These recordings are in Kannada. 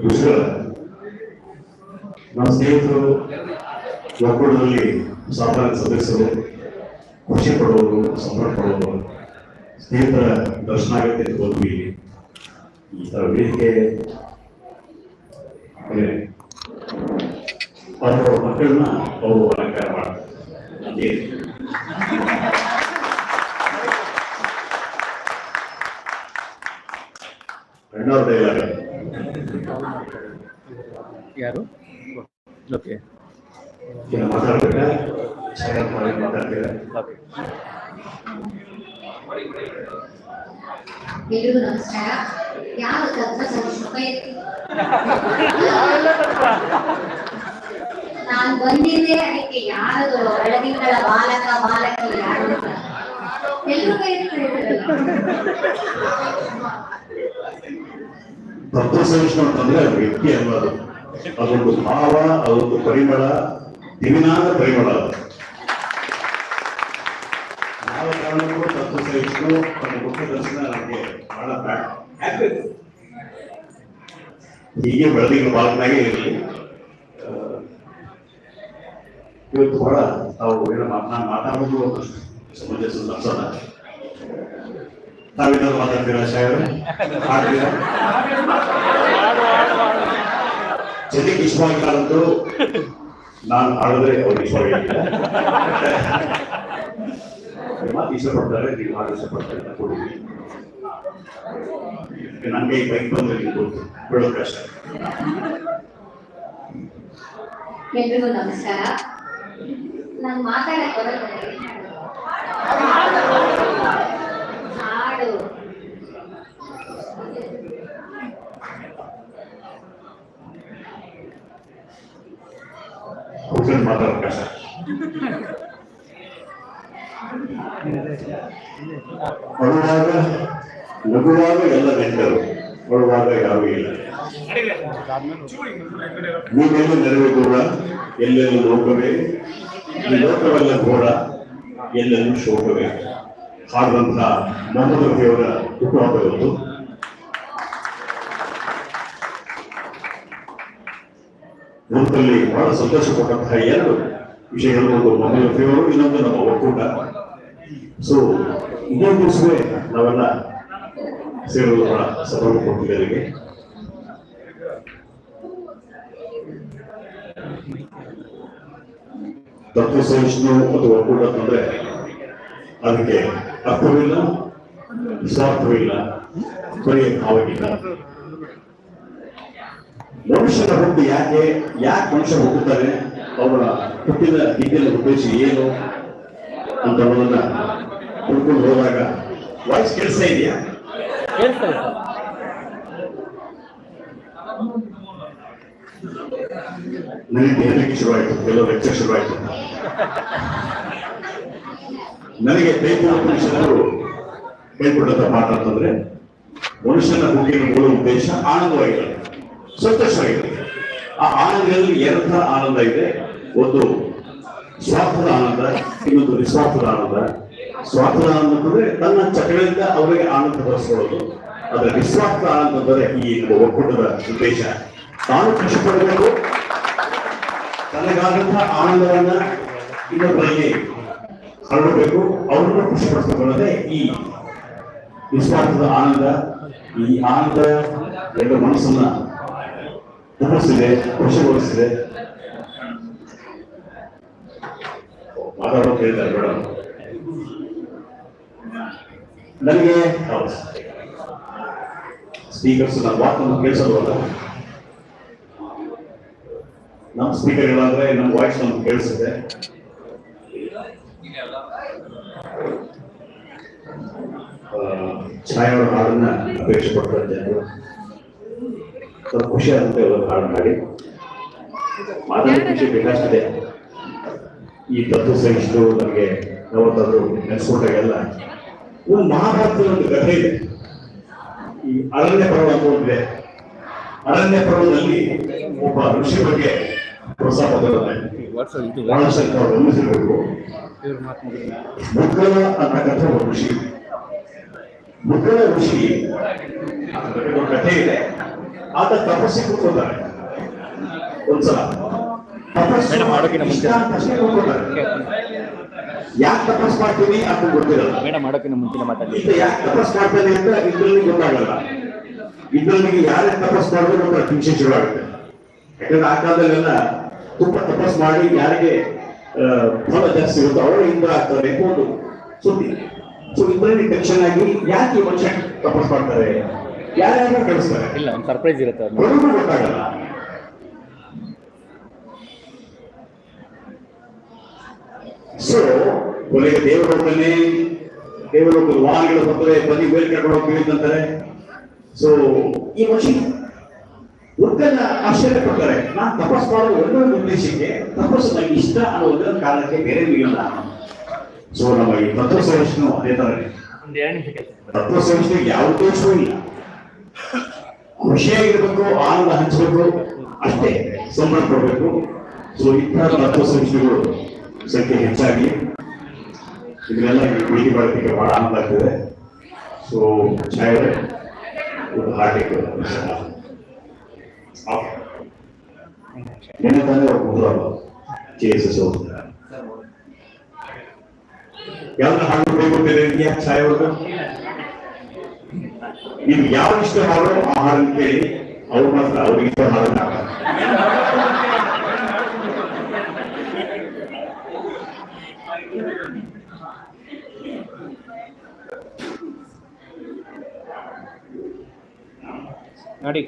ವಿಷಯ ನಮ್ಮ ಸ್ನೇಹಿತರು ಒಕ್ಕೂಟದಲ್ಲಿ ಸಾಮಾನ್ಯ ಸದಸ್ಯರು ಖುಷಿ ಪಡುವವರು ಸಂಬಳ ಪಡುವವರು ಸ್ನೇಹಿತರ ದರ್ಶನ ಆಗುತ್ತೆ ಅಂತ ಬಂದ್ವಿ ಈ ತರ ವೇದಿಕೆ ಮಕ್ಕಳನ್ನ ಅವರು ಅಲಂಕಾರ ಮಾಡ್ತಾರೆ. ಅದೇ ಅಣ್ಣವ್ರ ಡೈಲಾಗ್ ಯಾರು? ಓಕೆ. ಏನು ಮಾತಾಡ್ಬೇಕಾ ಛಾಯಾ ಮಾಡಿ ಮಾತಾಡ್ತೀರಾ ಎಲ್ರಿಗೂ ನಮಸ್ಕಾರ ಯಾವ ತತ್ವ ಸಂಸ್ಕೃತ ಎತ್ತಿ ನಾನು ಬಂದಿದ್ದೆ ಅದಕ್ಕೆ ಯಾರು ಬೆಳದಿಂಗಳ ಬಾಲಕ ಬಾಲಕ ಯಾರು ಅಂತ. ಎಲ್ರೂ ಕೈ ಎತ್ತಿದ್ರಲ್ಲ. ಸಹಿಷ್ಣು ಅಂತಂದ್ರೆ ಅದು ವ್ಯಕ್ತಿ ಅಲ್ಲ ಅದು ಅದೊಂದು ಭಾವ, ಅದೊಂದು ಪರಿಮಳ, ದಿವಿನಾದ ಪರಿಮಳ ಅದು ಯಾವ ಕಾರಣಕ್ಕೂ ತತ್ವ ಸಹಿಷ್ಣು ತನ್ನ ಮುಖ್ಯ ದರ್ಶನ ನನಗೆ ಬಹಳ ಹೀಗೆ ಬೆಳೆದಿನ ಬಾಲಕನಾಗೆ ಇರಲಿ ಇವತ್ತು ಬಹಳ ತಾವು ಏನೋ ನಾನು ಮಾತಾಡೋದು ಸಮಂಜಸ ಅನ್ಸೋಣ ತಾವೇನಾದ್ರು ಮಾತಾಡ್ತೀರಾ ಸಾಹೇಬ್ರೆ ಹಾಡ್ತೀರಾ? ಜನಕ್ಕೆ ಇಷ್ಟವಾಗಿಲ್ಲಂತೂ ನಾನು ಆಡಿದ್ರೆ ಅವ್ರಿಗೆ ಇಷ್ಟವಾಗಿಲ್ಲ ಮಾತು ಇಷ್ಟಪಡ್ತಾರೆ, ನೀವು ಹಾಡು ಇಷ್ಟಪಡ್ತಾರೆ ಕೊಡಿದ್ವಿ ನನಗೆ ಈ ಬೈಕ್ ಬಂದ್ರೆ ನೀವು ಕಷ್ಟ ಎಲ್ರಿಗೂ ನಮಸ್ಕಾರ. ನಂಗೆ ಮಾತಾಡಕ್ ಬರೋದ್ರೆ ಹಾಡು ಕೂತ್ಕೊಂಡು ಮಾತಾಡೋದು ಕಷ್ಟ ಅಳುವಾಗ ನಗುವಾಗ ಎಲ್ಲ ನೆಂಟರು ಅಳುವಾಗ ಯಾರೂ ಇಲ್ಲ ನೀವೆಲ್ಲ ನೆರವು ಕೂಡ ಎಲ್ಲೆಲ್ಲೂ ಲೋಕವೇ? ಈ ಲೋಕವೆಲ್ಲ ಘೋರ, ಎಲ್ಲೆಲ್ಲೂ ಶೋಕವೇ? ಹಾಡುವಂತಹ ಮೊಹಮ್ಮದ್ ರಫಿಯವರ ಹುಟ್ಟುಹಬ್ಬ ಬಹಳ ಸಂತೋಷ ಕೊಟ್ಟಂತಹ ಎರಡು ವಿಷಯಗಳು ಒಂದು ಮೊಹಮ್ಮದ್ ರಫಿಯವರು ಇನ್ನೊಂದು ನಮ್ಮ ಒಕ್ಕೂಟ. ಸೊ ಇದೇ ದಿವಸವೇ ನಾವೆಲ್ಲ ಸೇರಲು ಬಹಳ ಸಪೋರ್ಟ್ ಕೊಟ್ಟಿದ್ದರಿಗೆ ತತ್ವ ಸಹಿಷ್ಣು ಅಥವಾ ಕೂಡ ಅಂತಂದ್ರೆ ಅದಕ್ಕೆ ಅರ್ಥವಿಲ್ಲ ಸ್ವಾರ್ಥವಿಲ್ಲ ಬರೀ ಭಾವವಿಲ್ಲ ಮನುಷ್ಯನ ಹುಟ್ಟು ಯಾಕೆ ಯಾಕೆ ಮನುಷ್ಯ ಹುಟ್ಟುತ್ತಾರೆ ಅವರ ಹುಟ್ಟಿದ ರೀತಿಯ ಉದ್ದೇಶ ಏನು ಅಂತ ಅವರನ್ನ ತಿಳ್ಕೊಂಡು ಹೋದಾಗ ವಾಯ್ಸ್ ಕೆಲಸ ಇದೆಯಾ? ನನಗೆ ಹೇಳಲಿಕ್ಕೆ ಶುರುವಾಯಿತು ಕೆಲವು ಲೆಕ್ಚರ್ ಶುರುವಾಯಿತು. ನನಗೆ ದೈವ ಮನುಷ್ಯನವರು ಕೈಗೊಂಡಂತ ಪಾಠ ಅಂತಂದ್ರೆ, ಮನುಷ್ಯನ ಹುಟ್ಟಿನ ಮೂಲ ಉದ್ದೇಶ ಆನಂದವಾಗಿರಲಿ ಸಂತೋಷವಾಗಿರಲಿ ಆ ಆನಂದದಲ್ಲಿ ಥರ ಆನಂದ ಇದೆ? ಒಂದು ಸ್ವಾರ್ಥದ ಆನಂದ, ಇನ್ನೊಂದು ನಿಸ್ವಾರ್ಥದ ಆನಂದ. ಸ್ವಾರ್ಥದ ಆನಂದ ಅಂತಂದ್ರೆ ತನ್ನ ಚಟಗಳಿಂದ ಅವರಿಗೆ ಆನಂದ ಬರೆಸ್ಕೊಳ್ಳೋದು ಅದರ ನಿಸ್ವಾರ್ಥ ಆನಂದ ಅಂದರೆ ಈ ಒಕ್ಕೂಟದ ಉದ್ದೇಶ. ತಾನು ಖುಷಿ ಪಡಬೇಕು. ತನಗಾದಂತಹ ಆನಂದವನ್ನ ಇನ್ನೊಬ್ಬರಲ್ಲಿ ಹರಡಬೇಕು ಅವರನ್ನು ಖುಷಿಪಡಿಸಿಕೊಳ್ಳದೆ ಈ ನಿಸ್ವಾರ್ಥದ ಆನಂದ, ಈ ಆನಂದ ಎರಡು ಮನಸ್ಸನ್ನ ತುಂಬಿಸಿದೆ ಖುಷಿಗೊಳಿಸಿದೆ. ಮಾತಾಡೋದು ಹೇಳ್ತಾರೆ ಬೇಡ. ನನಗೆ ಸ್ಪೀಕರ್ಸ್ ನನ್ನ ಮಾತನ್ನು ಕೇಳಿಸಬಹುದು ನಮ್ಮ ಸ್ಪೀಕರ್ ಇಲ್ಲಾಂದ್ರೆ ನಮ್ಮ ವಾಯ್ಸ್ ನಮ್ಗೆ ಕೇಳಿಸುತ್ತೆ ಆ, ಛಾಯಾವರ ಹಾಡನ್ನ ಅಪೇಕ್ಷೆ ಪಡ್ತಾರೆ ಜನರು ಸ್ವಲ್ಪ ಖುಷಿ ಆಗುತ್ತೆ ಒಂದು ಹಾಡು ಮಾಡಿ ಮಾತಾಡೋ ಖುಷಿ ಬೇಕಾಗ್ತದೆ. ಈ ತತ್ವ ಸಹಿಷ್ಣು ನಮಗೆ ಯಾವತ್ತಾದ್ರೂ ನೆನೆಸ್ಕೊಂಡಾಗೆಲ್ಲ ಒಂದು ಮಹಾಭಾರತದ ಒಂದು ಕಥೆ ಇದೆ. ಈ ಅರಣ್ಯ ಪರ್ವ ಅಂತ ಅರಣ್ಯ ಪರ್ವದಲ್ಲಿ ಒಬ್ಬ ಋಷಿ ಬಗ್ಗೆ ಪ್ರೋತ್ಸಾಹ ಬರುತ್ತೆ ವಾಟ್ಸಪ್ ಇದು ಇವ್ರು ಮಾತು ಮುಗಿದ ಮುಗ್ಗಲ ಅಂತಕ್ಕಂಥ ಒಬ್ಬ ಋಷಿ ಮಕ್ಕಳ ಋಷಿ ಅದ್ರ ಒಂದು ಕಥೆ ಇದೆ ಆತ ತಪಸ್ಸಿ ಕೂತ್ಕೊಳ್ತಾರೆ ಒಂದ್ಸಲ. ತಪಸ್ಸು ಅಂತ ಅಷ್ಟೇ ಕೂತ್ಕೊಳ್ತಾರೆ ಯಾಕೆ ತಪಸ್ ಮಾಡ್ತೀನಿ ಅಂತ ಗೊತ್ತಿರಲ್ಲ ಮೇಡಮ್ ಮಾಡೋಕೆ ಮುಂಚಿನ ಮಾತಾಡಿ ಯಾಕೆ ತಪಸ್ ಮಾಡ್ತಾನೆ ಅಂತ ಇದ್ರಲ್ಲಿ ಗೊತ್ತಾಗಲ್ಲ. ಇದ್ರಲ್ಲಿ ಯಾರೇ ತಪಸ್ ಮಾಡಿದ್ರು ನಮ್ಗೆ ಹಿಂಸೆ ಶುರುವಾಗುತ್ತೆ ಯಾಕಂದ್ರೆ ಆ ಕಾಲದಲ್ಲೆಲ್ಲ ತುಂಬಾ ತಪಸ್ ಮಾಡಿ ಯಾರಿಗೆ ಫಲ ಜಾಸ್ತಿ ಸಿಗುತ್ತೋ ಅವರು ಇಂದ್ರ ಆಗ್ತಾರೆ ಒಂದು ಸುದ್ದಿ. ಸೊ ಇದ್ರಲ್ಲಿ ಟೆನ್ಷನ್ ಆಗಿ ಯಾಕೆ ಈ ಮನುಷ್ಯ ತಪಸ್ ಮಾಡ್ತಾರೆ? ಯಾರ್ಯಾರು ಕಳಿಸ್ತಾರೆ? ಇಲ್ಲ ಒಂದು ಸರ್ಪ್ರೈಸ್ ಇರುತ್ತೆ ಗೊತ್ತಾಗಲ್ಲ. ಸೊ ಕೊನೆಗೆ ದೇವರೊಬ್ಬನೇ ದೇವಲೋಕದ ವಾಹನಗಳು ಬಂದರೆ ಬನ್ನಿ ಬೇರೆ ಕರ್ಕೊಂಡು ಹೋಗ್ತೀವಿ ಅಂತಾರೆ ಸೊ ಈ ಮನುಷ್ಯ ಉದ್ದನ್ನ ಆಶ್ಚರ್ಯ ಪಡ್ತಾರೆ ನಾನು ತಪಸ್ ಮಾಡೋ ಒಂದೇ ಉದ್ದೇಶಕ್ಕೆ ತಪಸ್ಸು ನನಗೆ ಇಷ್ಟ ಅನ್ನೋ ಒಂದೇ ಒಂದು ಕಾರಣಕ್ಕೆ ಬೇರೆ ಇಲ್ಲ. ಸೊ ನಮ್ಮ ಈ ತತ್ವ ಸಹಿಷ್ಣು ಅದೇ ತರ ತತ್ವ ಸಹಿಷ್ಣು ಯಾವ ಉದ್ದೇಶವೂ ಇಲ್ಲ. ಖುಷಿಯಾಗಿರ್ಬೇಕು ಆನಂದ ಹಂಚಬೇಕು ಅಷ್ಟೇ ಸಂಬಳ ಕೊಡಬೇಕು. ಸೊ ಇಂತಹ ತತ್ವ ಸಹಿಷ್ಣುಗಳು ಸಂಖ್ಯೆ ಹೆಚ್ಚಾಗಿ ಇದನ್ನೆಲ್ಲ ಭೇಟಿ ಮಾಡೋದಕ್ಕೆ ಬಹಳ ಆನಂದ ಆಗ್ತದೆ. ಸೊ ಛಾಯೆ ಒಂದು ಹಾರ್ಟಿಕ್ ಯಾವ್ದು ಹಾಡು ಬೇಕು ಅಂತ ಇದೆಯಾ ಛಾಯೆ ನೀವು ಯಾವ ಇಷ್ಟ ಹಾಡೋ ಆ ಹಾಡನ್ನು ಕೇಳಿ ಅವ್ರು ಮಾತ್ರ ಅವ್ರಿಗೆ ಇಷ್ಟ ನೋಡಿ.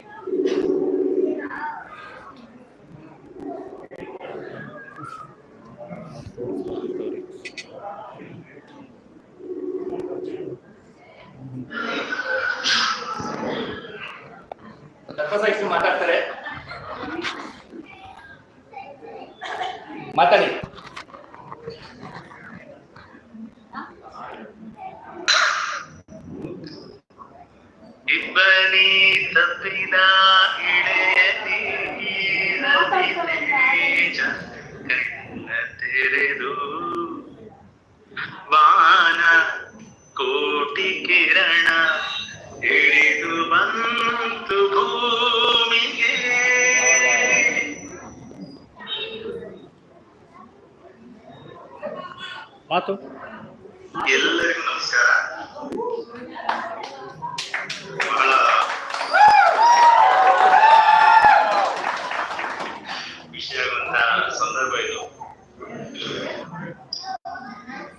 ಮಾತು ಎಲ್ಲರಿಗೂ ನಮಸ್ಕಾರ ಬಹಳ ವಿಷಯವಂತ ಸಂದರ್ಭ ಇದು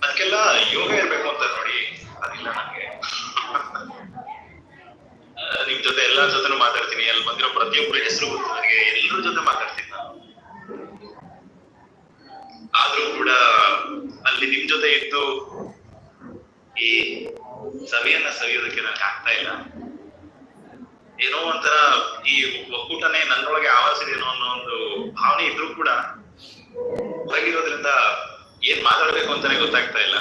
ಅದಕ್ಕೆಲ್ಲ ಯೋಗ ಇರ್ಬೇಕು ಅಂತ ನೋಡಿ ಅದಿಲ್ಲ ನಂಗೆ ಆ, ನಿಮ್ ಜೊತೆ ಎಲ್ಲರ ಜೊತೆನೂ ಮಾತಾಡ್ತೀನಿ ಅಲ್ಲಿ ಬಂದಿರೋ ಪ್ರತಿಯೊಬ್ಬರ ಹೆಸರು ಗೊತ್ತು ನನಗೆ ಎಲ್ಲರ ಜೊತೆ ಮಾತಾಡ್ತೀನಿ ನಾನು ಆದ್ರೂ ಕೂಡ ಅಲ್ಲಿ ನಿಮ್ ಜೊತೆ ಇದ್ದು ಈ ಸವಿಯನ್ನ ಸವಿಯೋದಕ್ಕೆ ನನಗೆ ಆಗ್ತಾ ಇಲ್ಲ ಏನೋ ಒಂಥರ ಈ ಒಕ್ಕೂಟನೇ ನನ್ನೊಳಗೆ ಆವಾಸಿದೇನೋ ಅನ್ನೋ ಒಂದು ಭಾವನೆ ಇದ್ರೂ ಕೂಡ ಹೊರಗಿರೋದ್ರಿಂದ ಏನ್ ಮಾತಾಡ್ಬೇಕು ಅಂತಾನೆ ಗೊತ್ತಾಗ್ತಾ ಇಲ್ಲ.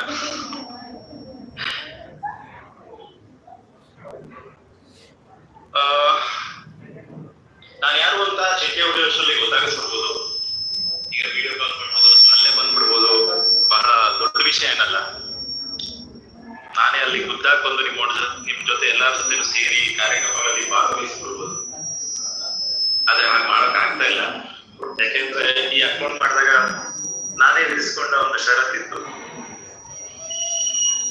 ನಾನು ಯಾರು ಅಂತ ಚಿಟ್ಟೆ ಹೊಡೆಯೋಷ್ಟರಲ್ಲಿ ಗೊತ್ತಾಗಿಸ್ಬಿಡ್ಬೋದು. ಈಗ ವಿಡಿಯೋ ಕಾಲ್ ಮಾಡ್ಬೋದು, ಅಲ್ಲೇ ಬಂದ್ಬಿಡ್ಬೋದು. ಬಹಳ ದೊಡ್ಡ ವಿಷಯ ಏನಲ್ಲ. ನಾನೇ ಅಲ್ಲಿ ಖುದ್ದಾಗಿ ಬಂದು ನಿಮ್ಮ ನಿಮ್ ಜೊತೆ ಎಲ್ಲಾರ ಜೊತೆ ಸೇರಿ ಕಾರ್ಯಕ್ರಮಗಳಲ್ಲಿ ಭಾಗವಹಿಸ್ಕೊಳ್ಬೋದು ಆದ್ರೆ ಹಾಗೆ ಮಾಡಕ್ ಆಗ್ತಾ ಇಲ್ಲ. ಯಾಕೆಂದ್ರೆ ಈ ಅಕೌಂಟ್ ಮಾಡಿದಾಗ ನಾನೇ ವಿಧಿಸ್ಕೊಂಡ ಒಂದು ಷರತ್ತಿತ್ತು.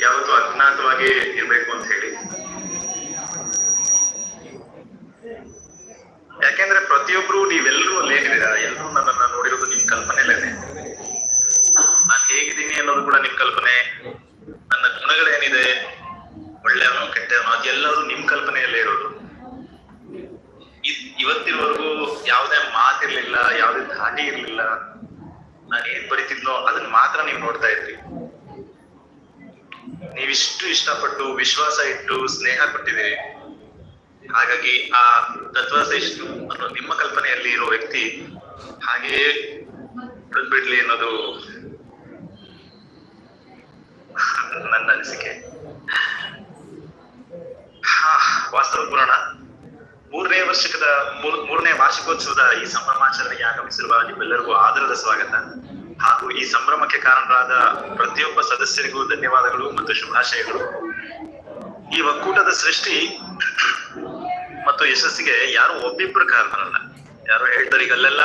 ಯಾವತ್ತು ಅಜ್ಞಾತವಾಗಿ ಇರ್ಬೇಕು ಅಂತ ಹೇಳಿ ಯಾಕೆಂದ್ರೆ ಪ್ರತಿಯೊಬ್ರು ನೀವೆಲ್ಲರೂ ಅಲ್ಲೇ ಇದ್ದೀರಾ ಎಲ್ಲರೂ ನನ್ನನ್ನ ನೋಡಿರೋದು ನಿಮ್ ಕಲ್ಪನೆಲೇನೆ ನಾನ್ ಹೇಗಿದ್ದೀನಿ ಅನ್ನೋದು ಕೂಡ ನಿಮ್ ಕಲ್ಪನೆ ನನ್ನ ಗುಣಗಳೇನಿದೆ ಒಳ್ಳೆಯವನು ಕೆಟ್ಟವನು ಅದೆಲ್ಲರೂ ನಿಮ್ ಕಲ್ಪನೆಯಲ್ಲೇ ಇರೋದು ಇದ್- ಇವತ್ತಿನವರೆಗೂ ಯಾವುದೇ ಮಾತಿರ್ಲಿಲ್ಲ ಯಾವುದೇ ಧಾಟಿ ಇರ್ಲಿಲ್ಲ ನಾನು ಏನ್ ಬರಿತಿದ್ನೋ ಅದನ್ನ ಮಾತ್ರ ನೀವು ನೋಡ್ತಾ ಇದ್ರಿ ನೀವಿಷ್ಟು ಇಷ್ಟಪಟ್ಟು ವಿಶ್ವಾಸ ಇಟ್ಟು ಸ್ನೇಹ ಕೊಟ್ಟಿದ್ದೀರಿ ಹಾಗಾಗಿ ಆ ತತ್ವಸಹಿಷ್ಣು ಅನ್ನೋ ನಿಮ್ಮ ಕಲ್ಪನೆಯಲ್ಲಿ ಇರೋ ವ್ಯಕ್ತಿ ಹಾಗೆಯೇ ಬಿಡ್ಲಿ ಅನ್ನೋದು ನನ್ನ ಅನಿಸಿಕೆ. ವಾಸ್ತವ ಪುರಾಣ. ಮೂರನೇ ವರ್ಷದ ಮೂರ್- ಮೂರನೇ ವಾರ್ಷಿಕೋತ್ಸವದ ಈ ಸಂಭ್ರಮಾಚರಣೆಗೆ ಆಗಮಿಸಿರುವ ನಿಮ್ಮೆಲ್ಲರಿಗೂ ಆದರದ ಸ್ವಾಗತ. ಹಾಗೂ ಈ ಸಂಭ್ರಮಕ್ಕೆ ಕಾರಣರಾದ ಪ್ರತಿಯೊಬ್ಬ ಸದಸ್ಯರಿಗೂ ಧನ್ಯವಾದಗಳು ಮತ್ತು ಶುಭಾಶಯಗಳು. ಈ ಒಕ್ಕೂಟದ ಸೃಷ್ಟಿ ಮತ್ತು ಯಶಸ್ಸಿಗೆ ಯಾರು ಒಬ್ಬಿಬ್ರು ಕಾರಣರಲ್ಲ. ಯಾರು ಹೇಳ್ತಾರೆ ಅಲ್ಲೆಲ್ಲ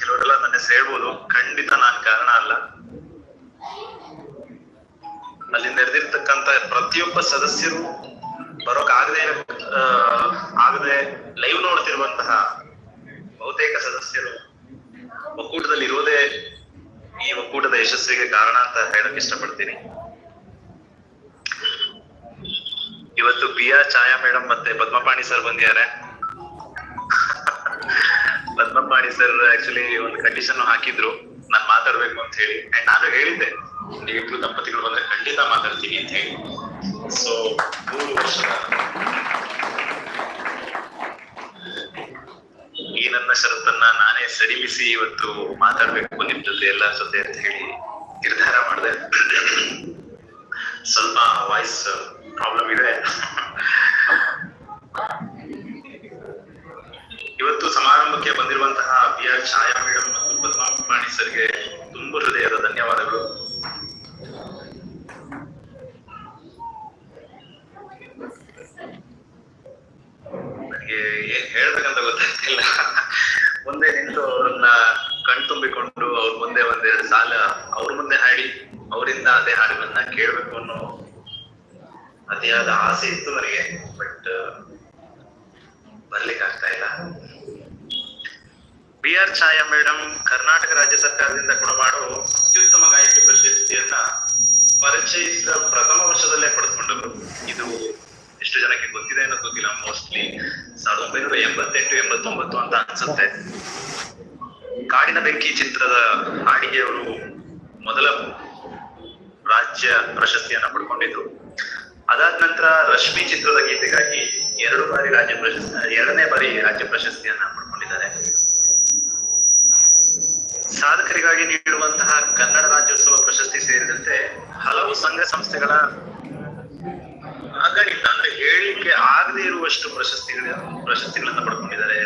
ಕೆಲವರೆಲ್ಲ ನನ್ನ ಹೆಸರು ಖಂಡಿತ ನಾನ್ ಕಾರಣ ಅಲ್ಲ. ಅಲ್ಲಿ ನೆರೆದಿರ್ತಕ್ಕಂತ ಪ್ರತಿಯೊಬ್ಬ ಸದಸ್ಯರು ಬರೋಕ್ ಆಗದೆ ಆಗದೆ ಲೈವ್ ನೋಡ್ತಿರುವಂತಹ ಬಹುತೇಕ ಸದಸ್ಯರು ಒಕ್ಕೂಟದಲ್ಲಿ ಇರೋದೇ ಈ ಒಕ್ಕೂಟದ ಯಶಸ್ಸಿಗೆ ಕಾರಣ ಅಂತ ಹೇಳಕ್ ಇಷ್ಟಪಡ್ತೀನಿ. ಇವತ್ತು ಆರ್ ಛಾಯಾ ಮೇಡಮ್ ಮತ್ತೆ ಪದ್ಮಪಾಣಿ ಸರ್ ಬಂದಿದ್ದಾರೆ. ಪದ್ಮಪಾಣಿ ಸರ್ ಆಕ್ಚುಲಿ ಒಂದು ಕಂಡೀಷನ್ ಹಾಕಿದ್ರು. ನಾನ್ ಮಾತಾಡ್ಬೇಕು ಅಂತ ಹೇಳಿ. ಅಂಡ್ ನಾನು ಹೇಳಿದ್ದೆ, ನೀವಿಬ್ರು ದಂಪತಿಗಳು ಬಂದ್ರೆ ಖಂಡಿತ ಮಾತಾಡ್ತೀನಿ ಅಂತ ಹೇಳಿ. ಸೊ ಮೂರು ವರ್ಷ ಈ ನನ್ನ ಷರತ್ತನ್ನ ನಾನೇ ಸಡಿಲಿಸಿ ಇವತ್ತು ಮಾತಾಡ್ಬೇಕು ನಿಮ್ ಜೊತೆ ಎಲ್ಲ ಜೊತೆ ಅಂತ ಹೇಳಿ ನಿರ್ಧಾರ ಮಾಡಿದೆ. ಸ್ವಲ್ಪ ವಾಯ್ಸ್ ಪ್ರಾಬ್ಲಮ್ ಇದೆ. ಬಂದಿರುವಂತಹ ಬಿ ಆರ್ ಛಾಯಾ ಮೇಡಮ್ ಮತ್ತು ಪಾಣಿ ಸರ್ಗೆ ತುಂಬ ಹೃದಯದ ಧನ್ಯವಾದಗಳು. ನನಗೆ ಏನ್ ಹೇಳ್ಬೇಕಂತ ಗೊತ್ತಾಗ್ತಿಲ್ಲ. ಮುಂದೆ ನಿಂತು ಅವ್ರನ್ನ ಕಣ್ತುಂಬಿಕೊಂಡು ಅವ್ರ ಮುಂದೆ ಒಂದೇ ಸಾಲ, ಅವ್ರ ಮುಂದೆ ಹಾಡಿ, ಅವರಿಂದ ಅದೇ ಹಾಡುಗಳನ್ನ ಕೇಳ್ಬೇಕು ಅನ್ನೋ ಅತಿಯಾದ ಆಸೆ ಇತ್ತು ನನಗೆ. ಬಟ್ ಬರ್ಲಿಕ್ಕೆ B R Chhaya madam Karnataka ರಾಜ್ಯ ಸರ್ಕಾರದಿಂದ ಕೊಡಮಾಡೋ ಅತ್ಯುತ್ತಮ ಗಾಯಕಿ ಪ್ರಶಸ್ತಿಯನ್ನ ಪರಿಚಯಿಸಿದ ಪ್ರಥಮ ವರ್ಷದಲ್ಲೇ ಪಡೆದುಕೊಂಡರು ಇದು ಎಷ್ಟು ಜನಕ್ಕೆ ಗೊತ್ತಿದೆ ಅನ್ನೋ ಗೊತ್ತಿಲ್ಲ. ಮೋಸ್ಟ್ಲಿ ಸಾವಿರದ ಒಂಬೈನೂರ ಎಂಬತ್ತೆಂಟು, ಎಂಬತ್ತೊಂಬತ್ತು ಅಂತ ಅನ್ಸುತ್ತೆ. ಕಾಡಿನ ಬೆಂಕಿ ಚಿತ್ರದ ಹಾಡಿಗೆ ಅವರು ಮೊದಲ ರಾಜ್ಯ ಪ್ರಶಸ್ತಿಯನ್ನ ಪಡ್ಕೊಂಡಿದ್ರು ಅದಾದ ನಂತರ ರಶ್ಮಿ ಚಿತ್ರದ ಗೀತೆಗಾಗಿ ಎರಡು ಬಾರಿ ರಾಜ್ಯ ಪ್ರಶಸ್ತಿ, ಎರಡನೇ ಬಾರಿ ರಾಜ್ಯ ಪ್ರಶಸ್ತಿಯನ್ನ ಪಡ್ಕೊಂಡಿದ್ದಾರೆ ಸಾಧಕರಿಗಾಗಿ ನೀಡುವಂತಹ ಕನ್ನಡ ರಾಜ್ಯೋತ್ಸವ ಪ್ರಶಸ್ತಿ ಸೇರಿದಂತೆ ಹಲವು ಸಂಘ ಸಂಸ್ಥೆಗಳ ಅಗಣಿತ ಅಂದ್ರೆ ಹೇಳಿಕೆ ಆಗದೆ ಇರುವಷ್ಟು ಪ್ರಶಸ್ತಿಗಳ ಪ್ರಶಸ್ತಿಗಳನ್ನ ಪಡ್ಕೊಂಡಿದ್ದಾರೆ.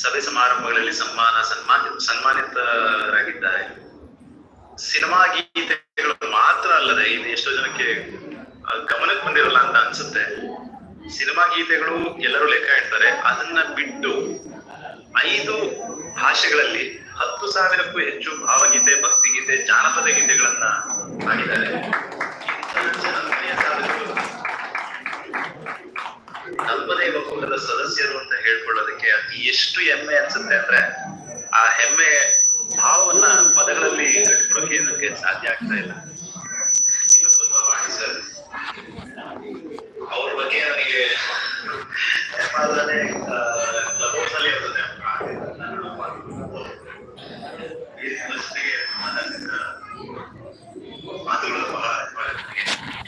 ಸಭೆ ಸಮಾರಂಭಗಳಲ್ಲಿ ಸನ್ಮಾನ ಸನ್ಮಾನ ಸನ್ಮಾನಿತರಾಗಿದ್ದಾರೆ. ಸಿನಿಮಾ ಗೀತೆಗಳು ಮಾತ್ರ ಅಲ್ಲದೆ ಇದು ಎಷ್ಟೋ ಜನಕ್ಕೆ ಗಮನಕ್ಕೆ ಬಂದಿರಲ್ಲ ಅಂತ ಅನ್ಸುತ್ತೆ. ಸಿನಿಮಾ ಗೀತೆಗಳು ಎಲ್ಲರೂ ಲೆಕ್ಕ ಇಡ್ತಾರೆ. ಅದನ್ನ ಬಿಟ್ಟು ಐದು ಭಾಷೆಗಳಲ್ಲಿ ಹತ್ತು ಸಾವಿರಕ್ಕೂ ಹೆಚ್ಚು ಭಾವಗೀತೆ, ಭಕ್ತಿಗೀತೆ, ಜಾನಪದ ಗೀತೆಗಳನ್ನ ಮಾಡಿದ್ದಾರೆ ನಲ್ಪದೇ ಒಕ್ಕೂಟದ ಸದಸ್ಯರು ಅಂತ ಹೇಳ್ಕೊಳ್ಳೋದಕ್ಕೆ ಅತಿ ಎಷ್ಟು ಹೆಮ್ಮೆ ಅನ್ಸುತ್ತೆ ಅಂದ್ರೆ ಆ ಹೆಮ್ಮೆ ಭಾವವನ್ನ ಪದಗಳಲ್ಲಿ ಕಟ್ಕೊಳಕ್ಕೆ ನನಗೆ ಸಾಧ್ಯ ಆಗ್ತಾ ಇಲ್ಲ. ಸರ್, ಅವ್ರ ಬಗ್ಗೆ ನನಗೆ ನೆನಪಾದ್ರೆ ಲಬೋಟಲ್ಲಿ ಇರ್ತದೆ ಈ ಸಮಸ್ಯೆಗೆ ಮಾತಾಡ್ತಿದ್ದ ಮಾತುಗಳು ಬಹಳ ನೆನಪಾಗುತ್ತೆ.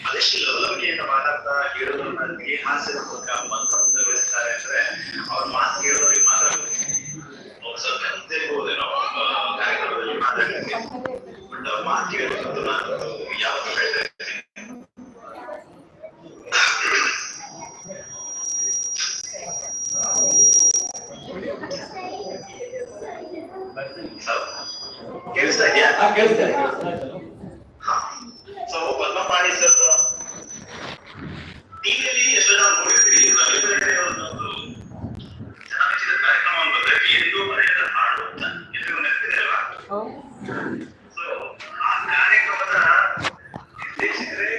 ಅದೆಷ್ಟು ಲವಲವಿಕೆಯಿಂದ ಮಾತಾಡ್ತಾ ಹೇಳೋದು ನನಗೆ ಹಾಸ್ಯದ ಮೂಲಕ ಮಂತ್ರಮುಗ್ಧಗೊಳಿಸ್ತಾರೆ ಅಂದ್ರೆ ಅವ್ರ ಮಾತು ಕೇಳೋರಿಗೆ ಮಾತಾಡೋದು ಅವ್ರು ಸ್ವಲ್ಪ ಹಿಂದಿರ್ಬೋದೇನೋ ಆ, ಕಾರ್ಯಕ್ರಮದಲ್ಲಿ ಮಾತಾಡ್ಲಿಕ್ಕೆ ಬಟ್ ಮಾತು ಇರ್ತೀನಿ ಹೌದು. ಕೇಳಿಸ್ತಾ ಇದೆಯಾ ಸೊ ಪದ್ಮಪಾಣಿ ಸರ್ ಟಿವಿಯಲ್ಲಿ ಎಷ್ಟೋ ಜನ ನೋಡಿರ್ತೀರಿ ರವಿ ಬೆಳಗೆರೆ ಅವ್ರದ್ದೊಂದು ಚೆನ್ನಾಗಿದ್ದ ಕಾರ್ಯಕ್ರಮ ಬಂದ್ರೆ ಎಂದು ಮರೆಯದ ಹಾಡು ಅಂತ ಎಲ್ರಿಗೂ ನೆನಪಿದೆ ಅಲ್ವಾ ಸೊ ಆ ಕಾರ್ಯಕ್ರಮದ ನಿರ್ದೇಶಕರೇ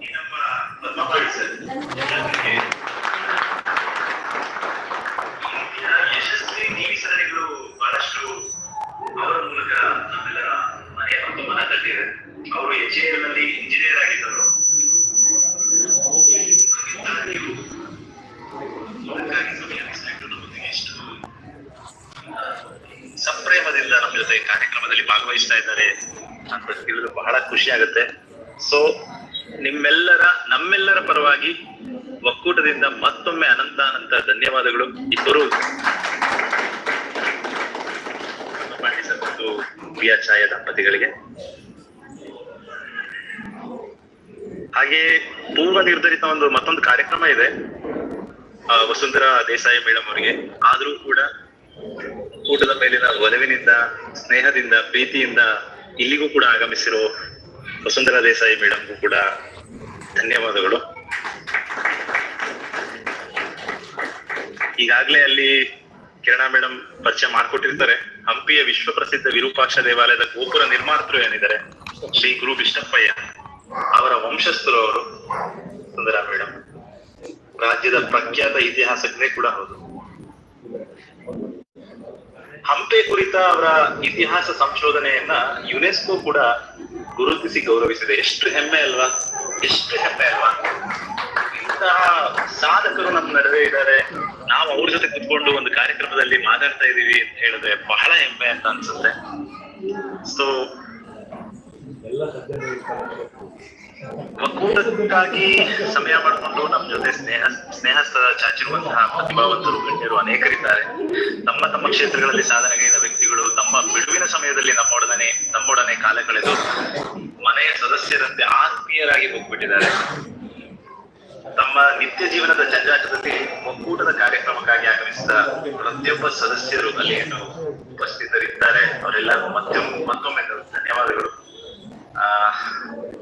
ಈ ನಮ್ಮ ಪದ್ಮಪಾಣಿ ಸರ್ ಜನರಿಗೆ ಈ ರೀತಿಯ ಯಶಸ್ವಿ ಟಿವಿ ಸರಣಿಗಳು ಬಹಳಷ್ಟು ಅವರ ಮೂಲಕ ನಮ್ಮೆಲ್ಲರ ಮನೆ ಮತ್ತು ಮನ ತಟ್ಟಿದೆ ಅವರು ಎಚ್ನಲ್ಲಿ ಇಂಜಿನಿಯರ್ ಆಗಿದ್ದರು ಹಾಗಿದ್ದಾಗ್ಯೂ ಅದಕ್ಕಾಗಿ ಸಮಯ ಮೀಸಲಿಟ್ಟು ನಮ್ಮೊಂದಿಗೆ ಎಷ್ಟು ಆ, ಸಪ್ರೇಮದಿಂದ ನಮ್ಮ ಜೊತೆ ಕಾರ್ಯಕ್ರಮದಲ್ಲಿ ಭಾಗವಹಿಸ್ತಾ ಇದ್ದಾರೆ ಅಂತ ಬಹಳ ಖುಷಿ ಆಗುತ್ತೆ. ಸೊ ನಿಮ್ಮೆಲ್ಲರ, ನಮ್ಮೆಲ್ಲರ ಪರವಾಗಿ ಒಕ್ಕೂಟದಿಂದ ಮತ್ತೊಮ್ಮೆ ಅನಂತ ಅನಂತ ಧನ್ಯವಾದಗಳು. ಇಬ್ಬರು ಮತ್ತು ದಂಪತಿಗಳಿಗೆ. ಹಾಗೆ ಪೂರ್ವ ನಿರ್ಧರಿತ ಒಂದು ಮತ್ತೊಂದು ಕಾರ್ಯಕ್ರಮ ಇದೆ ವಸುಂಧರಾ ದೇಸಾಯಿ ಮೇಡಮ್ ಅವರಿಗೆ. ಆದ್ರೂ ಕೂಡ ಊಟದ ಮೇಲಿನ ಒಲವಿನಿಂದ, ಸ್ನೇಹದಿಂದ, ಪ್ರೀತಿಯಿಂದ ಇಲ್ಲಿಗೂ ಕೂಡ ಆಗಮಿಸಿರೋ ವಸುಂಧರಾ ದೇಸಾಯಿ ಮೇಡಮ್ಗೂ ಕೂಡ ಧನ್ಯವಾದಗಳು. ಈಗಾಗ್ಲೇ ಅಲ್ಲಿ ಕಿರಣ ಮೇಡಮ್ ಪರಿಚಯ ಮಾಡ್ಕೊಟ್ಟಿರ್ತಾರೆ. ಹಂಪಿಯ ವಿಶ್ವ ಪ್ರಸಿದ್ಧ ವಿರೂಪಾಕ್ಷ ದೇವಾಲಯದ ಗೋಪುರ ನಿರ್ಮಾತೃ ಏನಿದ್ದಾರೆ? ಶ್ರೀ ಗುರು ಬಿಷ್ಣಪ್ಪಯ್ಯ ಅವರ ವಂಶಸ್ಥರು ಅವರು ಸುಂದರ ಮೇಡಮ್. ರಾಜ್ಯದ ಪ್ರಖ್ಯಾತ ಇತಿಹಾಸಜ್ಞೆ ಕೂಡ ಹೌದು. ಹಂಪೆ ಕುರಿತ ಅವರ ಇತಿಹಾಸ ಸಂಶೋಧನೆಯನ್ನ ಯುನೆಸ್ಕೋ ಕೂಡ ಗುರುತಿಸಿ ಗೌರವಿಸಿದೆ. ಎಷ್ಟು ಹೆಮ್ಮೆ ಅಲ್ವಾ? ಎಷ್ಟು ಹೆಮ್ಮೆ ಅಲ್ವಾ? ಇಂತಹ ಸಾಧಕರು ನಮ್ಮ ನಡುವೆ ಇದ್ದಾರೆ. ನಾವು ಅವ್ರ ಜೊತೆ ಕುತ್ಕೊಂಡು ಒಂದು ಕಾರ್ಯಕ್ರಮದಲ್ಲಿ ಮಾತಾಡ್ತಾ ಇದೀವಿ ಅಂತ ಹೇಳಿದ್ರೆ ಬಹಳ ಹೆಮ್ಮೆ ಅಂತ ಅನ್ಸುತ್ತೆ. ಸೊ ಒಕ್ಕೂಟಕ್ಕಾಗಿ ಸಮಯ ಮಾಡಿಕೊಂಡು ನಮ್ಮ ಜೊತೆ ಸ್ನೇಹ, ಸ್ನೇಹಸ್ಥರ ಚಾಚಿರುವಂತಹ ಪ್ರತಿಭಾವಂತರು ಗಣ್ಯರು ಅನೇಕರಿದ್ದಾರೆ. ತಮ್ಮ ತಮ್ಮ ಕ್ಷೇತ್ರಗಳಲ್ಲಿ ಸಾಧನೆಗೈದ ವ್ಯಕ್ತಿಗಳು ತಮ್ಮ ಬಿಡುವಿನ ಸಮಯದಲ್ಲಿ ನಮ್ಮೊಡನೆ ನಮ್ಮೊಡನೆ ಕಾಲ ಕಳೆದು ಮನೆಯ ಸದಸ್ಯರಂತೆ ಆತ್ಮೀಯರಾಗಿ ಹೋಗ್ಬಿಟ್ಟಿದ್ದಾರೆ. ತಮ್ಮ ನಿತ್ಯ ಜೀವನದ ಜಂಜಾಟದಲ್ಲಿ ಒಕ್ಕೂಟದ ಕಾರ್ಯಕ್ರಮಕ್ಕಾಗಿ ಆಗಮಿಸಿದ ಪ್ರತಿಯೊಬ್ಬ ಸದಸ್ಯರು ಅಲ್ಲಿ ಏನು ಉಪಸ್ಥಿತರಿದ್ದಾರೆ. ಅವರೆಲ್ಲರಿಗೂ ಮತ್ತೊಮ್ಮೆ ಮತ್ತೊಮ್ಮೆ ಧನ್ಯವಾದಗಳು. ಆ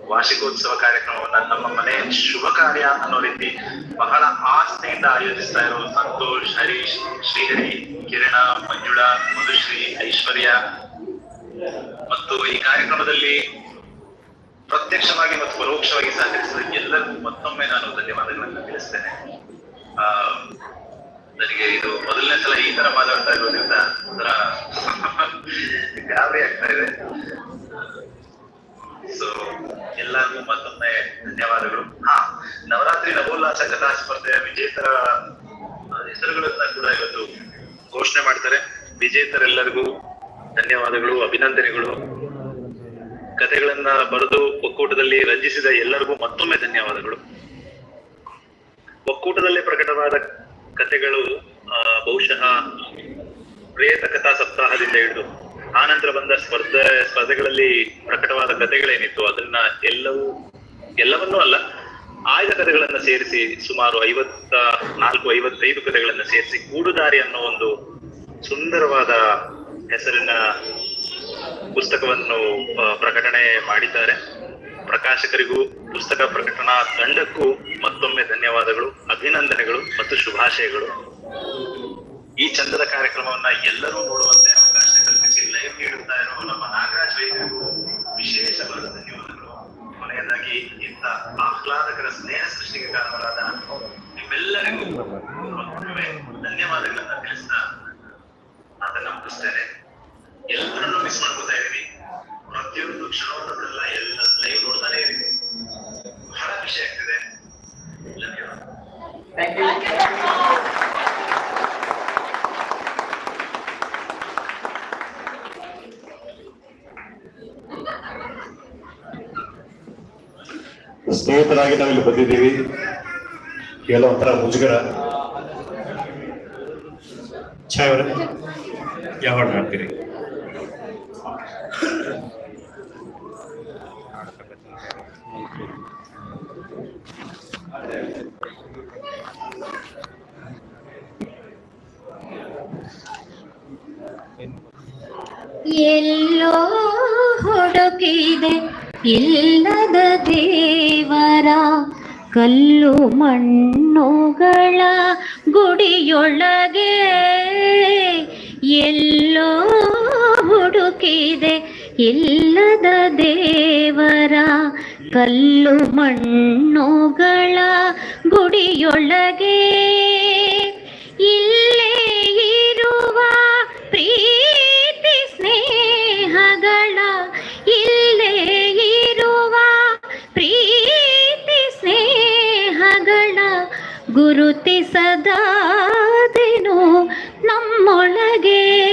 ವಾರ್ಷಿಕೋತ್ಸವ ಕಾರ್ಯಕ್ರಮವನ್ನ ನಮ್ಮ ಮನೆ ಶುಭ ಕಾರ್ಯ ಅನ್ನೋ ರೀತಿ ಬಹಳ ಆಸ್ತಿಯಿಂದ ಆಯೋಜಿಸ್ತಾ ಇರೋ ಸಂತೋಷ್, ಹರೀಶ್, ಶ್ರೀಹರಿ, ಕಿರಣ, ಮಂಜುಳಾ, ಮಧುಶ್ರೀ, ಐಶ್ವರ್ಯ. ಮತ್ತು ಈ ಕಾರ್ಯಕ್ರಮದಲ್ಲಿ ಪ್ರತ್ಯಕ್ಷವಾಗಿ ಮತ್ತು ಪರೋಕ್ಷವಾಗಿ ಸಹಕರಿಸಿದ ಎಲ್ಲರಿಗೂ ಮತ್ತೊಮ್ಮೆ ನಾನು ಧನ್ಯವಾದಗಳನ್ನು ತಿಳಿಸ್ತೇನೆ. ಆ, ನನಗೆ ಇದು ಮೊದಲನೇ ಸಲ ಈ ತರ ಮಾತಾಡ್ತಾ ಇರೋದ್ರಿಂದ ಒಂಥರ ಗಾಬರಿ ಆಗ್ತಾ ಇದೆ. ಸೊ ಎಲ್ಲರಿಗೂ ಮತ್ತೊಮ್ಮೆ ಧನ್ಯವಾದಗಳು. ಹಾ, ನವರಾತ್ರಿ ನವೋಲ್ಲಾಸ ಕಥಾ ಸ್ಪರ್ಧೆಯ ವಿಜೇತರ ಹೆಸರುಗಳನ್ನ ಕೂಡ ಇವತ್ತು ಘೋಷಣೆ ಮಾಡ್ತಾರೆ ವಿಜೇತರೆಲ್ಲರಿಗೂ ಧನ್ಯವಾದಗಳು, ಅಭಿನಂದನೆಗಳು. ಕಥೆಗಳನ್ನ ಬರೆದು ಒಕ್ಕೂಟದಲ್ಲಿ ರಂಜಿಸಿದ ಎಲ್ಲರಿಗೂ ಮತ್ತೊಮ್ಮೆ ಧನ್ಯವಾದಗಳು. ಒಕ್ಕೂಟದಲ್ಲೇ ಪ್ರಕಟವಾದ ಕಥೆಗಳು ಬಹುಶಃ ಪ್ರೇತ ಕಥಾ ಸಪ್ತಾಹದಿಂದ ಹಿಡಿದು ಆನಂತರ ಬಂದ ಸ್ಪರ್ಧೆ, ಸ್ಪರ್ಧೆಗಳಲ್ಲಿ ಪ್ರಕಟವಾದ ಕಥೆಗಳೇನಿತ್ತು, ಅದನ್ನ ಎಲ್ಲವೂ, ಎಲ್ಲವನ್ನೂ ಅಲ್ಲ, ಆಯ್ದ ಕಥೆಗಳನ್ನ ಸೇರಿಸಿ, ಸುಮಾರು ಐವತ್ತ, ನಾಲ್ಕು, ಐವತ್ತೈದು ಕಥೆಗಳನ್ನ ಸೇರಿಸಿ ಕೂಡುದಾರಿ ಅನ್ನೋ ಒಂದು ಸುಂದರವಾದ ಹೆಸರಿನ ಪುಸ್ತಕವನ್ನು ಪ್ರಕಟಣೆ ಮಾಡಿದ್ದಾರೆ. ಪ್ರಕಾಶಕರಿಗೂ, ಪುಸ್ತಕ ಪ್ರಕಟಣಾ ತಂಡಕ್ಕೂ ಮತ್ತೊಮ್ಮೆ ಧನ್ಯವಾದಗಳು, ಅಭಿನಂದನೆಗಳು ಮತ್ತು ಶುಭಾಶಯಗಳು. ಈ ಚಂದದ ಕಾರ್ಯಕ್ರಮವನ್ನ ಎಲ್ಲರೂ ನೋಡುವಂತೆ ನೀಡುತ್ತಾ ಇರೋ ನಮ್ಮ ನಾಗರಾಜ್ ವೈದ್ಯರಿಗೂ ವಿಶೇಷವಾದ ಧನ್ಯವಾದಗಳು. ಕೊನೆಯದಾಗಿ ಇಂಥ ಆಹ್ಲಾದಕರ ಸ್ನೇಹ ಸೃಷ್ಟಿಗೆ ಕಾರಣರಾದ ನಿಮ್ಮೆಲ್ಲರಿಗೂ ಮತ್ತೊಮ್ಮೆ ಧನ್ಯವಾದಗಳನ್ನ ತಿಳಿಸ್ತಾ ಅದನ್ನ ಮುಗಿಸ್ತೇನೆ ಎಲ್ಲರನ್ನೂ ಮಿಸ್ ಮಾಡ್ಕೋತಾ ಇದೀನಿ ಪ್ರತಿಯೊಂದು ಕ್ಷಣವನ್ನೆಲ್ಲ ಎಲ್ಲ ಲೈವ್ ನೋಡ್ತಾನೆ ಇದೀನಿ ಬಹಳ ಖುಷಿ ಆಗ್ತಿದೆ ಧನ್ಯವಾದ ಸ್ನೇಹಿತರಾಗಿ ನಾವಿಲ್ಲಿ ಬಂದಿದ್ದೀವಿ. ಎಲ್ಲ ಒಂಥರ ಮುಜುಗರ. ಮಾಡ್ತೀರಿ ಯಾವ ಹಾಡು ಹಾಡ್ತೀರಿ? ಎಲ್ಲೋ ಹುಡುಕಿದೆ ಇಲ್ಲದ ದೇವರ ಕಲ್ಲು ಮಣ್ಣುಗಳ ಗುಡಿಯೊಳಗೆ ಎಲ್ಲೋ ಹುಡುಕಿದೆ ಇಲ್ಲದ ದೇವರ ಕಲ್ಲು ಮಣ್ಣುಗಳ ಗುಡಿಯೊಳಗೆ ಇಲ್ಲೇ ಗುರುತಿಸದಾದೆನು ನಮ್ಮೊಳಗೆ.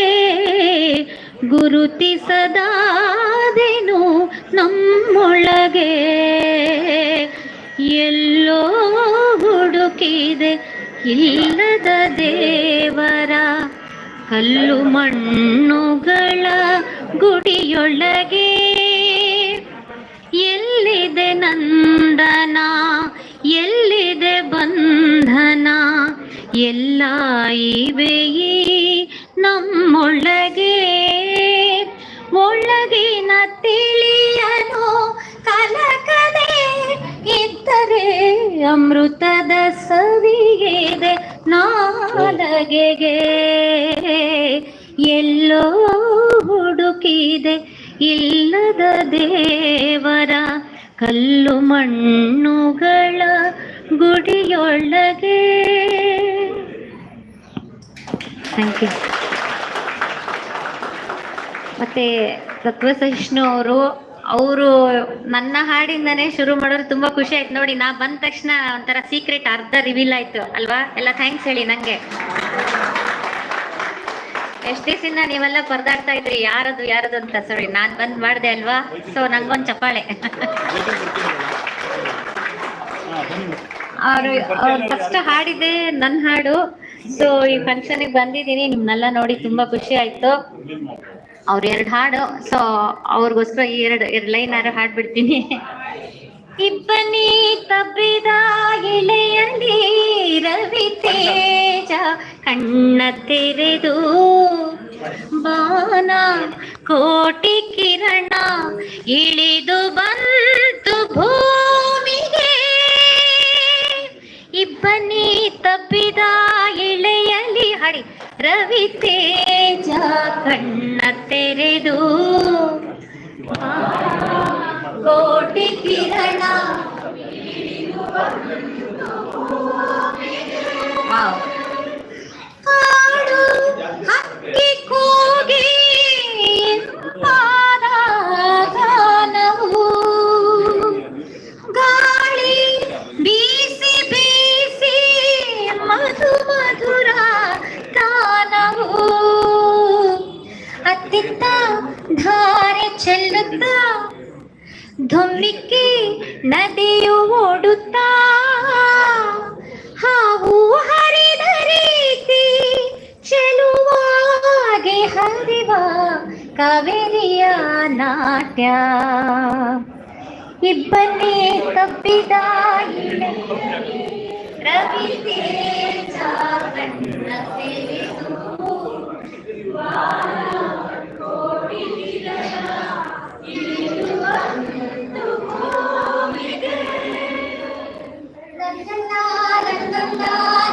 ಗುರುತಿಸದಾದೆನು ನಮ್ಮೊಳಗೆ. ಎಲ್ಲೋ ಹುಡುಕಿದೆ ಇಲ್ಲದ ದೇವರ ಕಲ್ಲು ಮಣ್ಣುಗಳ ಗುಡಿಯೊಳಗೆ. ಎಲ್ಲಿದೆ ನಂದನ ಎಲ್ಲಿದೆ ಬಂಧನ? ಎಲ್ಲ ಇವೆಯೇ ನಮ್ಮೊಳಗೆ? ಒಳಗಿನ ತಿಳಿಯನು ಕಲಕದೆ ಇದ್ದರೆ ಅಮೃತದ ಸವಿಯಿದೆ ನಾಲಗೆಗೆ. ಎಲ್ಲೋ ಹುಡುಕಿದೆ ಇಲ್ಲದ ದೇವರ ಕಲ್ಲು ಮಣ್ಣುಗಳ ಗುಡಿಯೊಳಗೆ. ಥ್ಯಾಂಕ್ ಯು ಮತ್ತೆ ತತ್ವಸಹಿಷ್ಣು ಅವರು ಅವರು ನನ್ನ ಹಾಡಿಂದನೇ ಶುರು ಮಾಡೋರು ತುಂಬಾ ಖುಷಿ ಆಯ್ತು. ನೋಡಿ, ನಾ ಬಂದ ತಕ್ಷಣ ಒಂಥರ ಸೀಕ್ರೆಟ್ ಅರ್ಧ ರಿವೀಲ್ ಆಯ್ತು, ಅಲ್ವಾ? ಎಲ್ಲ ಥ್ಯಾಂಕ್ಸ್ ಹೇಳಿ ನಂಗೆ. ಎಷ್ಟ್ ದಿವಸದಿಂದ ನೀವೆಲ್ಲ ಪರದಾಡ್ತಾ ಇದ್ರಿ? ಯಾರದು ಯಾರದು ಅಂತ? ಸರಿ ನಾನ್ ಬಂದ್ ಮಾಡ್ದೆ ಅಲ್ವಾ? ಸೊ ನಂಗೊಂದ್ ಚಪ್ಪಾಳೆ. ಅವರು ಫಸ್ಟ್ ಹಾಡಿದೆ ನನ್ ಹಾಡು. ಸೊ ಈ ಫಂಕ್ಷನ್ ಬಂದಿದ್ದೀನಿ. ನಿಮ್ನೆಲ್ಲ ನೋಡಿ ತುಂಬಾ ಖುಷಿ ಆಯ್ತು. ಅವ್ರ ಎರಡು ಹಾಡು. ಸೊ ಅವ್ರಿಗೋಸ್ಕರ ಈ ಎರಡು ಎರಡು ಲೈನ್ ಹಾಡ್ಬಿಡ್ತೀನಿ. ಇಬ್ಬನಿ ತಬ್ಬಿದ ಎಳೆಯಲ್ಲಿ ರವಿ ತೇಜ ಕಣ್ಣ ತೆರೆದು, ಬಾನ ಕೋಟಿ ಕಿರಣ ಇಳಿದು ಬಂತು ಭೂಮಿಗೆ. ಇಬ್ಬನಿ ತಬ್ಬಿದ ಎಳೆಯಲ್ಲಿ ಹಾಡಿ ರವಿ ತೇಜ ಕಣ್ಣ ತೆರೆದು ಕೋಟಿ ಕಿರಣ. ಕಾಡು ಹಕ್ಕಿ ಕೂಗಿ ಇಂಪಾದ ಗಾಳಿ ಬೀಸಿ ಬೀಸಿ ಮಧು ಮಧುರ ತಾನವು. ಅತ್ತಿತ್ತ ಧಾರೆ ಚೆಲ್ಲುತ್ತಾ ಧುಮ್ಮಿಕ್ಕಿ ನದಿಯು ಓಡುತ್ತಾ, ಹಾವು ಹರಿದ ರೀತಿ ಚೆಲುವಾಗೆ ಹರಿವ ಕಾವೇರಿಯ ನಾಟ್ಯ. ಇಬ್ಬನೇ ಕಬ್ಬಿದ ರವಿ ತೇಜ ಕಣ್ಣ ತೆರೆದು